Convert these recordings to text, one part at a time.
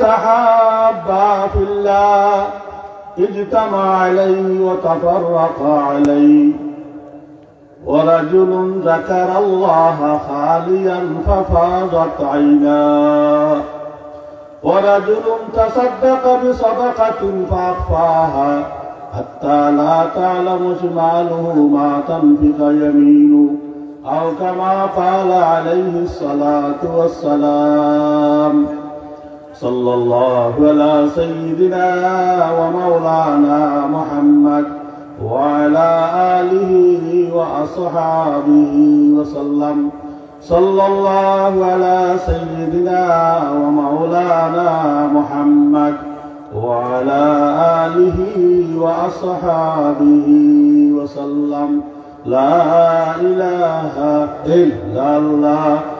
تحابا في الله اجتمع عليه وتفرق عليه. ورجل ذكر الله خاليا ففاضت عيناه ورجل تصدق بصدقة فأخفاها حتى لا تعلم شماله ما تنفق يمينه أو كما قال عليه الصلاة والسلام. صلى الله على سيدنا ومولانا محمد وعلى آله وأصحابه وسلم. صلى الله على سيدنا ومولانا محمد وعلى آله وأصحابه وسلم. لا إله إلا الله.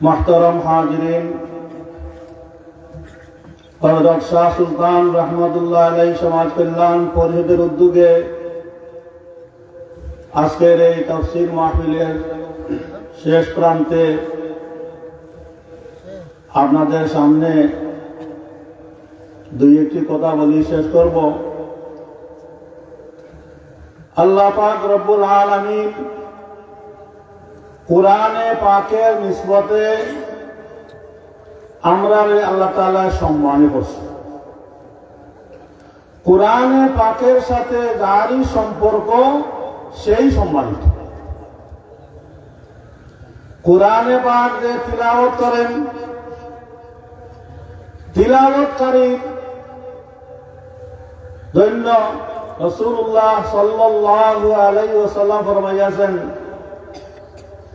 মহতরম হাজরিন হজরত শাহ সুলতান রহমতুল্লাহ আলাই সমাজ কল্যাণ পরিষদের উদ্যোগে আজকের এই তফসিল মাহফিলের শেষ প্রান্তে আপনাদের সামনে দুই একটি কথা বলি শেষ করব আল্লাহ পাক রব্বুল আলমিন কোরআনে পাকের নিসবতে আমরা আল্লাহ তালা সম্মান করছি কোরআনে পাকের সাথে যারই সম্পর্ক, সেই সম্মানিত। কোরআনে পাক যে তিলাওয়াত করেন, তিলাওয়াতকারী ধন্য রসুল্লাহ সাল্লাল্লাহু আলাইহি ওয়াসাল্লাম ফরমাইয়াছেন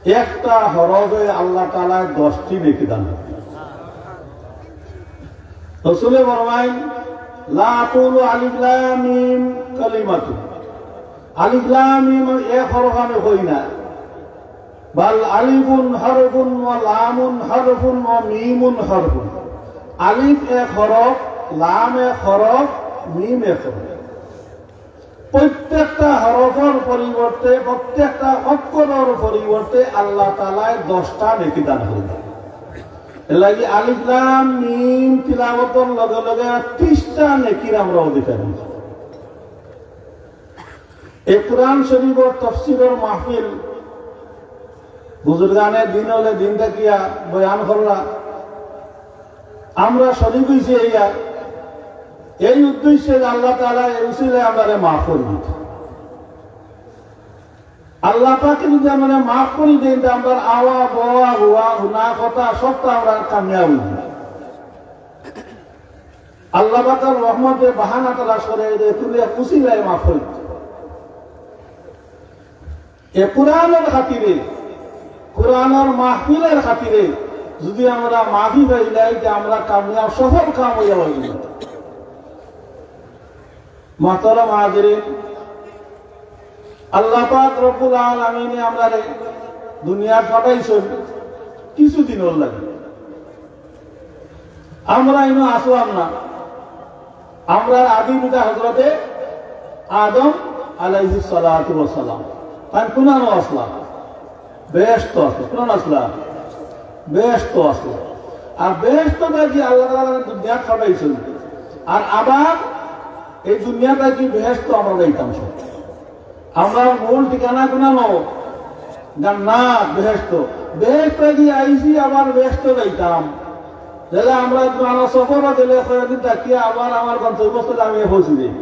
একটা হরফে আল্লাহ তাআলা 10টি নেকি দান রসুলে ফরমাইন লা আকুলু আলিফ লাম মিম কালিমাতু আলিফ লাম মিম এক হরফ হই না। বাল আলিফুন হরফুন ওয়া লামুন হরফুন ওয়া মিমুন হরফুন। আলিফ এক হরফ, লাম এক হরফ, মিম এক হরফ। প্রত্যেকটা হরফের পরিবর্তে, প্রত্যেকটা অক্ষরের পরিবর্তে আল্লাহ তালায় দশটা নেকি দান। করবেন লাগি আলিফলাম মিম তিলাবতর লগে লগে ত্রিশটা নেকির আমরা অধিকার এই কোরআন শরীফর তফসিলের মাহফিল বুজুর্গানের দিন হলে দিন দেখিয়া বয়ান করলা, আমরা শরীফ হয়েছি এইয়া। এই উদ্দেশ্যে আল্লাহ তালা এই উচিলে আমরা মাফ করবি আল্লাহ পাকে যদি আমরা মাফ করি দিন আমরা আওয়া বওয়া হুয়া, হুনা, কথা সবটা আমরা কামিয়াব আল্লাহ পাকার রহমতে বাহানা তারা সরে তুলে উচিলায় মাফ করি এ কোরআনের খাতিরে, কোরআনের মাহফিলের খাতিরে যদি আমরা মাফি পাই যাই যে আমরা কামিয়াব, সফল কাম হইয়া হইল মাতরম হাজিরিন আল্লাহ পাক রব্বুল আলামিনে আমরা দুনিয়ার পাঠাইছেন কিছুদিন ওর লাগে। আমরা ইনো আসলাম না। আমরা আদি পিতা হজরতে আদম আলাইহি সালাতু ওয়াসালাম তাই কুনানো আসলাম। বেহেশত আসলো কুনানো আসলাম। বেহেশত আসলো আর বেহেশত দেখি আল্লাহ তাআলা দুনিয়া পাঠাইছেন। আর আবার এই দুনিয়াটা কি বেহেশত আমরা যাইতাম সব? আমরা মূল ঠিকানা গুনানো জান্নাত বেহেস্ত বেহেস্ত গিয়ে আইসি, আবার বেহেস্ত যাইতাম। তাহলে আমরা আমার সফর কয়েকদিন তাকিয়ে আবার আমার গন্তব্যস্থলে আমি দিই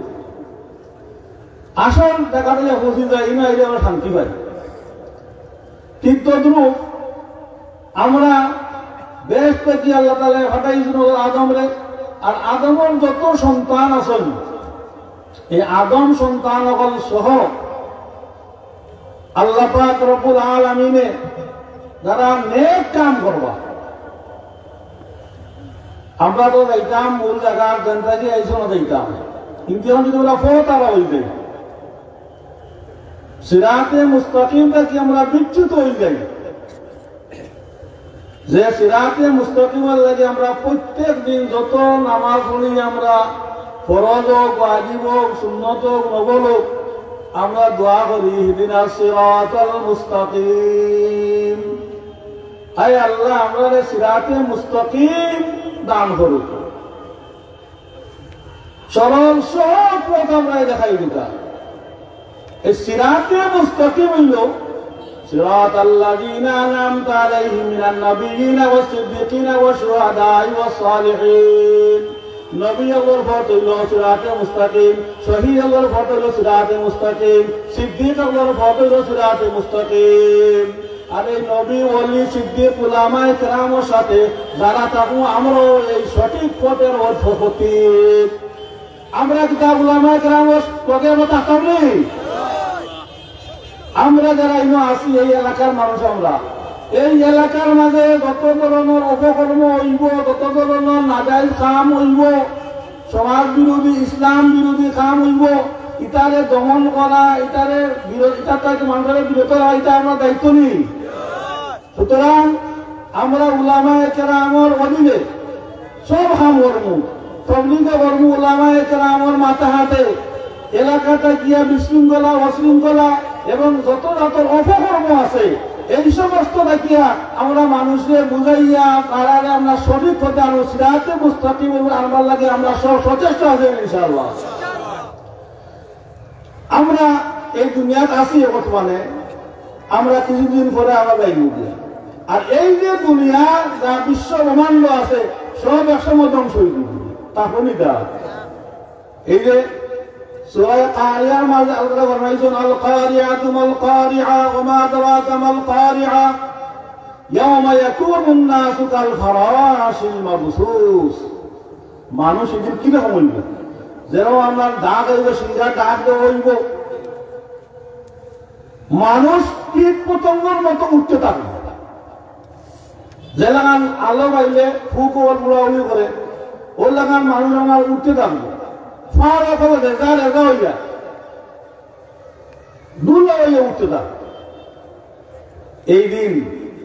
আসল দেখা দিলে পৌঁছে আইলে আমরা শান্তি পাই। ঠিক তদ্রুপ আমরা বেহেস্ত কি আল্লাহ তালা হটাইছিল আদমরে আর আদমের যত সন্তান আছেন এই আদম সন্তান সহ আল্লাহ যারা নেক কাম করবা। আমরা তো যাইতাম মূল জায়গার আইসো না যাইতাম কিন্তু এখন যদি তারা সিরাতে মুস্তাকিমটা কি আমরা বিচ্যুত হয়ে যাই। যে সিরাতে মুস্তাকিমের লাগে আমরা প্রত্যেক দিন যত নামাজ পড়ি আমরা ফরজ হোক ওয়াজিব হোক সুন্নত হোক নবল হোক আমরা দোয়া করি হিদিন সিরাতাল মুস্তাকিম আয় আল্লাহ আমরা রে সিরাতে মুস্তাকিম দান করুক সরল সব পথ আমরা দেখাই দিতা এই সিরাতে মুস্তাকিম হইল صراط الذين أنعمت عليهم من النبيين والصديقين والشهداء والصالحين নবী আল্লাহর পথ হইল সিরাতে মুস্তাকিম শহীদ আল্লাহর পথ হইল সিরাতে মুস্তাকিম, সিদ্দিক আল্লাহর পথ হইল সিরাতে মুস্তাকিম। আর নবী, ওলি, সিদ্দিক উলামায়ে কেরামের সাথে যারা থাকু, আমরাও এই সঠিক পথের অর্থপতি আমরা উলামায়ে কেরামের পথের মতো আমরা যারা ইনো আছি এই এলাকার মানুষ আমরা। এই এলাকার মাঝে যত ধরনের অপকর্ম হইব, যত ধরনের নাজাইজ কাম হইব, সমাজ বিরোধী, ইসলাম বিরোধী কাম হইব, ইটারে দমন করা, ইটারে ইটার থেকে মানুষের বিরত রাখা এটা আমরা দায়িত্ব নিই। সুতরাং আমরা উলামায়ে কেরামর অধীনে সব কাম কর্ম তবলিগে কর্ম উলামায়ে কেরামর মাথা হাতে এলাকাটা গিয়া বিশৃঙ্খলা, অশৃঙ্খলা এবং যত যত অপকর্ম আছে এই সমস্ত দেখিয়া আমরা মানুষের বুঝাইয়া পাড়ারে আমরা সঠিক পথে আনো, সিরাতে মুস্তাকিম আনবার লাগে আমরা সব সচেষ্ট আছি ইনশাআল্লাহ। আমরা এই দুনিয়াতে আছি বর্তমানে, আমরা কিছুদিন পরে আমরা যাইব আর এই যে দুনিয়া, যা বিশ্ব ব্রহ্মাণ্ড আছে, সব একসময় ধ্বংস হয়ে যাবে তারপর নিতে এই যে سورة قارعة ما الله فرميتون القارعة ما القارعة وما أدراك ما القارعة يوم يكون الناس كالفراش المبثوث মানুষ এদের কিরকম হইব যেন আমরা ডাক হইব সিঙ্গা ডাক দেওয়া হইব মানুষ কীট পতঙ্গর মতো উঠতে থাকবে যে লাগান আলো বাইলে ফুক ওর বুড়াউড়ি করে ওর লাগান মানুষ আমার উঠতে থাকবে ফাড়া করে রেজা রেজা হইয়া দুলা হইয়া উঠতে থাকবে এই দিন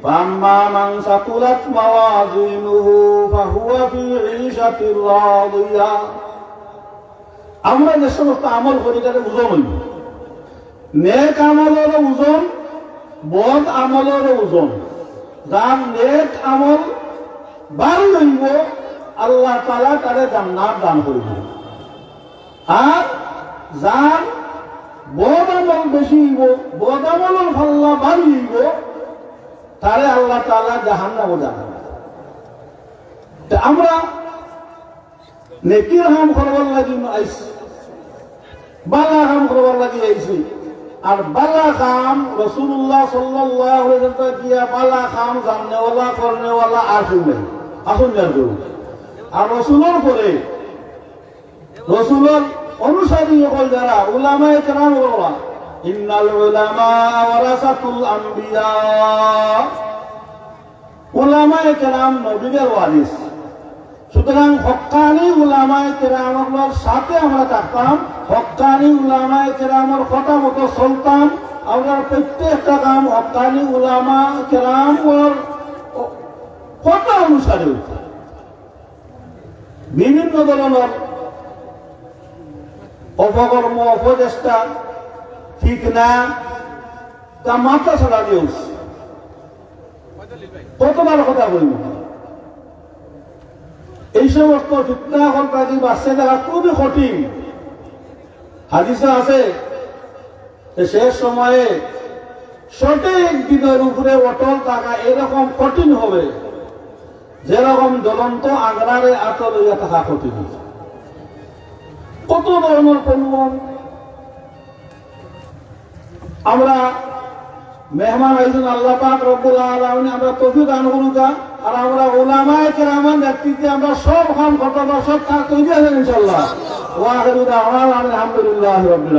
فأما من ثقلت موازينه فهو في عيشة راضية আমরা যে সমস্ত আমল করি তাদের ওজন হইব নেক আমলের ওজন বদ আমলের ওজন যার নেক আমল বাড়ি হইব আল্লাহ তালা তারে জান্নাত দান করিব আর যার বদ আমল বেশি হইব, বদ আমলের ফাল্লা বাড়ি হইব, তারে আল্লাহ তালা জাহান্নাম। জানান আমরা নেকির হাম করবার লাগি আইসি বালা কাম করবার লাগি আইসি আর বালা কাম রসুল্লাহ সাল্লাহ দিয়া বালা কাম জাননেওয়ালা, করনেওয়ালা আসুন নাই। আসুন যার আর রসুলের পরে, রসুলের অনুসারী যারা, উলামায়ে কেরাম বলবা ইন্নাল উলামা ওয়ারাসাতুল আম্বিয়া। উলামায়ে কেরাম নবীদের ওয়ারিস। সুতরাং হক্কানি উলামায়ে কেরামের সাথে আমরা থাকতাম হক্কানি উলামায়ে কেরামের কথা মতো চলতাম। আমরা প্রত্যেকটা কাম হক্কানি উলামা কেরাম কথা অনুসারে বিভিন্ন ধরনের অপকর্ম অপচেষ্টা ঠিক না, তা মাথা ছাড়া দিয়ে কতবার কথা বলব। এই সমস্ত ফিতনা কলকাতি বাচ্চা দেখা খুবই কঠিন। হাদিসা আছে শেষ সময়ে সঠিক দিনের উপরে অটল থাকা এরকম কঠিন হবে, যেরকম জ্বলন্ত আগ্রারে আতর থাকা কঠিন কত ধরনের পণ্য আমরা মেহমান আইজন আল্লাহ পাক রব্বুল আমরা তফি দান করুকা আর আমরা ওলামায়ে কেরামান ব্যক্তিতে আমরা সব কাম করতে সব কাজ তৈরি আছেন ইনশাআল্লাহ। ওয়া আলহামদুলিল্লাহি রাব্বিল